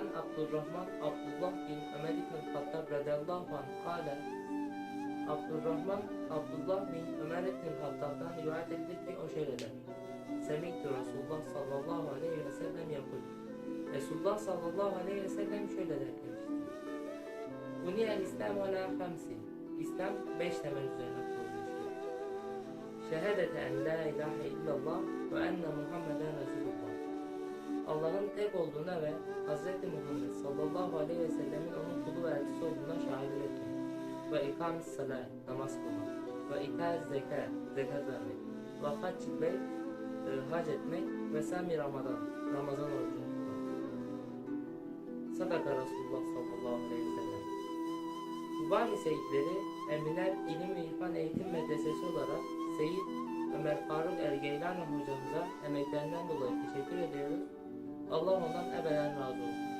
an Abdurrahman Abdullah bin Ömer İbn Hattab radıyallahu anh kâle Abdurrahman Abdullah bin Ömer İbn Hattab'dan rivayet edilir ki o şöyle der. Semiktu Resulullah sallallahu aleyhi ve sellem yapıl. Resulullah sallallahu aleyhi ve sellem şöyle der demiştir. Buniyel İslam ala hamsi. İslam beş temel üzerine kurulmuştur. Şehadete en la ilahe illallah ve enne Muhammeden Resulullah. Tek olduğuna ve Hz. Muhammed sallallahu aleyhi ve sellemin onun kulu ve elçisi olduğuna şahitlik etmek. Ve ikamis salat, namaz kılmak. Ve itaz zekat, zekat vermek. Ve hac beyt, e, hac etmek. Ve sami Ramazan, Ramazan orucunu tutmak. Sadaka Resulullah sallallahu aleyhi ve sellem. Kubani Seyitleri, Eminler İlim ve İrfan Eğitim Medresesi olarak Seyit Ömer Faruk Ergeylani hocamıza emeklerinden dolayı teşekkür ediyoruz. Allah ondan ebeden razı olsun.